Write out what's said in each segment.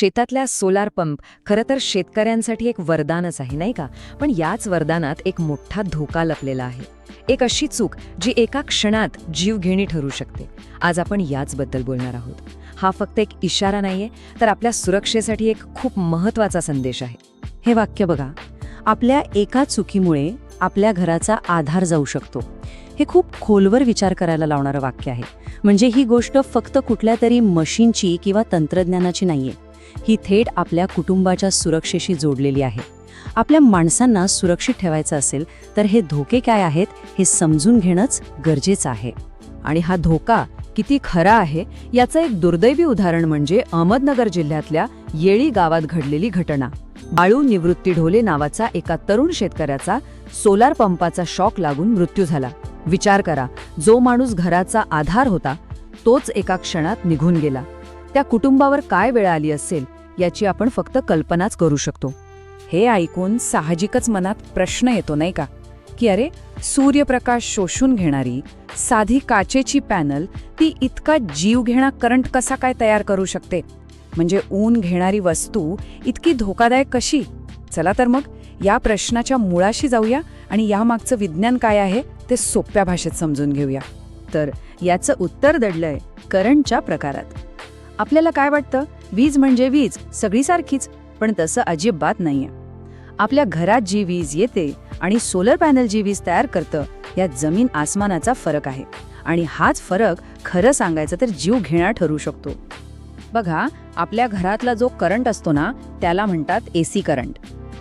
शेतातल्या solar pump खरं तर शेतकऱ्यांसाठी एक वरदानच आहे नाही का? पण याच वरदानात एक मोठा धोका लपलेला आहे. एक अशी चूक जी एका क्षणात जीवघेणी ठरू शकते. आज आपण याचबद्दल बोलणार आहोत. हा फक्त एक इशारा नाहीये तर आपल्या सुरक्षेसाठी एक खूप महत्त्वाचा संदेश आहे. हे वाक्य बघा. आपल्या एका चुकीमुळे आपल्या घराचा आधार जाऊ शकतो. हे खूप खोलवर विचार करायला लावणारं वाक्य आहे. म्हणजे ही गोष्ट फक्त कुठल्या तरी मशीनची किंवा तंत्रज्ञानाची नाहीये. ही थेट आपल्या कुटुंबाच्या सुरक्षेशी जोडलेली आहे. आपल्या माणसांना सुरक्षित ठेवायचं असेल तर हे धोके काय आहेत हे समजून घेणंच गरजेचं आहे. आणि हा धोका किती खरा आहे याचं एक दुर्दैवी उदाहरण म्हणजे अहमदनगर जिल्ह्यातल्या येळी गावात घडलेली घटना. बाळू निवृत्ती ढोले नावाचा एका तरुण शेतकऱ्याचा सोलार पंपाचा शॉक लागून मृत्यू झाला. विचार करा जो माणूस घराचा आधार होता तोच एका क्षणात निघून गेला. त्या कुटुंबावर काय वेळ आली असेल याची आपण फक्त कल्पनाच करू शकतो. हे ऐकून साहजिकच मनात प्रश्न येतो नाही का? की अरे सूर्यप्रकाश शोषून घेणारी साधी काचेची पॅनल ती इतका जीवघेणा करंट कसा काय तयार करू शकते? म्हणजे ऊन घेणारी वस्तू इतकी धोकादायक कशी? चला तर मग या प्रश्नाच्या मुळाशी जाऊया आणि यामागचं विज्ञान काय आहे ते सोप्या भाषेत समजून घेऊया. तर याचं उत्तर दडलंय करंटच्या प्रकारात. आपल्याला काय वाटतं? वीज म्हणजे वीज सगळी सारखीच पण तसं अजिबात नाहीये. आपल्या घरात जी वीज येते आणि सोलर पॅनल जी वीज तयार करतं यात जमीन आसमानाचा फरक आहे. आणि हाच फरक खरं सांगायचं तर जीव घेणा ठरू शकतो. बघा आपल्या घरातला जो करंट असतो ना त्याला म्हणतात एसी करंट.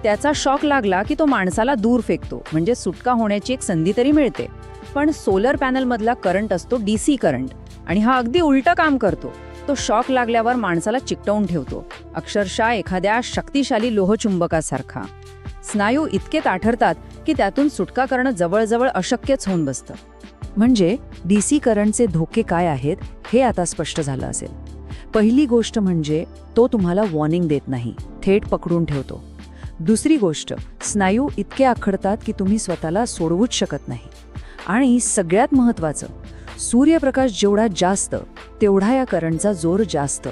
त्याचा शॉक लागला की तो माणसाला दूर फेकतो म्हणजे सुटका होण्याची एक संधी तरी मिळते. पण सोलर पॅनलमधला करंट असतो डी सी करंट. आणि हा अगदी उलटं काम करतो. तो शॉक लागल्यावर माणसाला चिकटवून ठेवतो. अक्षरशः एखाद्या शक्तिशाली लोहचुंबकासारखा. स्नायू इतके ताठरतात की त्यातून सुटका करणं जवळजवळ अशक्यच होऊन बसतं. म्हणजे डी सी करंटचे धोके काय आहेत हे आता स्पष्ट झालं असेल. पहिली गोष्ट म्हणजे तो तुम्हाला वॉर्निंग देत नाही थेट पकडून ठेवतो. दुसरी गोष्ट स्नायू इतके आखडतात की तुम्ही स्वतःला सोडवूच शकत नाही. आणि सगळ्यात महत्त्वाचं सूर्यप्रकाश जेवढा जास्त तेवढा या करंटचा जोर जास्त.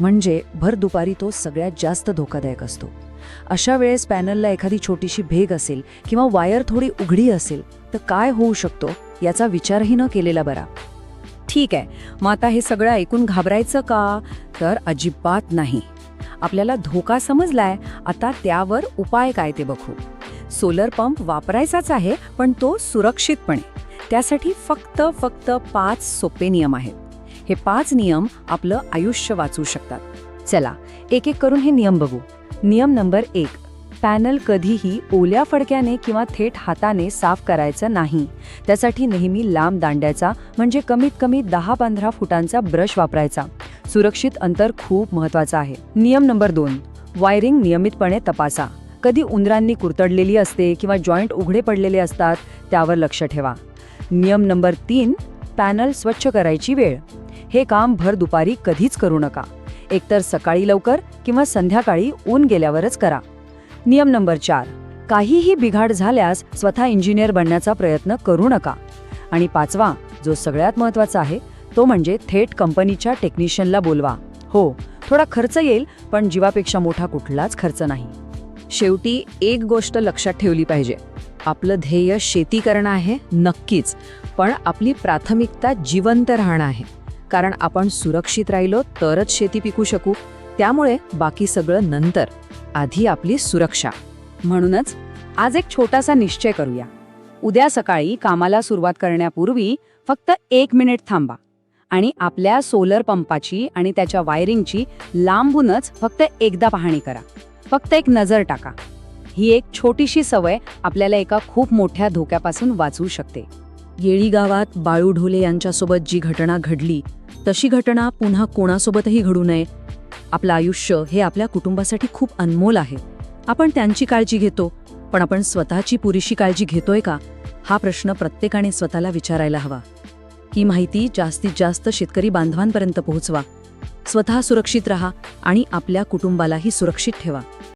म्हणजे भर दुपारी तो सगळ्यात जास्त धोकादायक असतो. अशा वेळेस पॅनलला एखादी छोटीशी भेग असेल किंवा वायर थोडी उघडी असेल तर काय होऊ शकतो याचा विचारही न केलेला बरा. ठीक आहे मग आता हे सगळं ऐकून घाबरायचं का? तर अजिबात नाही. आपल्याला धोका समजलाय आता त्यावर उपाय काय ते बघू. सोलर पंप वापरायचाच आहे पण तो सुरक्षितपणे. त्यासाठी फक्त फक्त पाच सोपे नियम आहेत. हे पाच नियम आपलं आयुष्य वाचवू शकतात. चला एक एक करून हे नियम बघू. नियम नंबर एक पॅनल कधीही ओल्या फडक्याने किंवा थेट हाताने साफ करायचं नाही. त्यासाठी नेहमी लांब दांड्याचा म्हणजे कमीत कमी दहा पंधरा फुटांचा ब्रश वापरायचा. सुरक्षित अंतर खूप महत्वाचं आहे. नियम नंबर दोन वायरिंग नियमितपणे तपासा. कधी उंदरांनी कुरतडलेली असते किंवा जॉईंट उघडे पडलेले असतात त्यावर लक्ष ठेवा. नियम नंबर तीन पॅनल स्वच्छ करायची वेळ. हे काम भर दुपारी कधीच करू नका. एकतर सकाळी लवकर किंवा संध्याकाळी ऊन गेल्यावरच करा. नियम नंबर चार. काहीही बिघाड झाल्यास स्वतः इंजिनियर बनण्याचा प्रयत्न करू नका. आणि पाचवा जो सगळ्यात महत्त्वाचा आहे तो म्हणजे थेट कंपनीच्या टेक्निशियनला बोलवा. हो थोडा खर्च येईल पण जीवापेक्षा मोठा कुठलाच खर्च नाही. शेवटी एक गोष्ट लक्षात ठेवली पाहिजे. आपलं ध्येय शेती करणं आहे नक्कीच. पण आपली प्राथमिकता जिवंत राहणं आहे. कारण आपण सुरक्षित राहिलो तरच शेती पिकू शकू. त्यामुळे बाकी सगळं नंतर. आधी आपली सुरक्षा. म्हणूनच आज एक छोटासा निश्चय करूया. उद्या सकाळी कामाला सुरुवात करण्यापूर्वी फक्त एक मिनिट थांबा आणि आपल्या सोलर पंपाची आणि त्याच्या वायरिंगची लांबूनच फक्त एकदा पाहणी करा. फक्त एक नजर टाका. ही एक छोटीशी सवय आपल्याला एका खूप मोठ्या धोक्यापासून वाचवू शकते. येळी गावात बाळू ढोले यांच्यासोबत जी घटना घडली तशी घटना पुन्हा कोणासोबतही घडू नये. आपलं आयुष्य हे आपल्या कुटुंबासाठी खूप अनमोल आहे. आपण त्यांची काळजी घेतो पण आपण स्वतःची पुरेशी काळजी घेतोय का? हा प्रश्न प्रत्येकाने स्वतःला विचारायला हवा. ही माहिती जास्तीत जास्त शेतकरी बांधवांपर्यंत पोहोचवा. स्वतः सुरक्षित रहा आणि आपल्या कुटुंबालाही सुरक्षित ठेवा.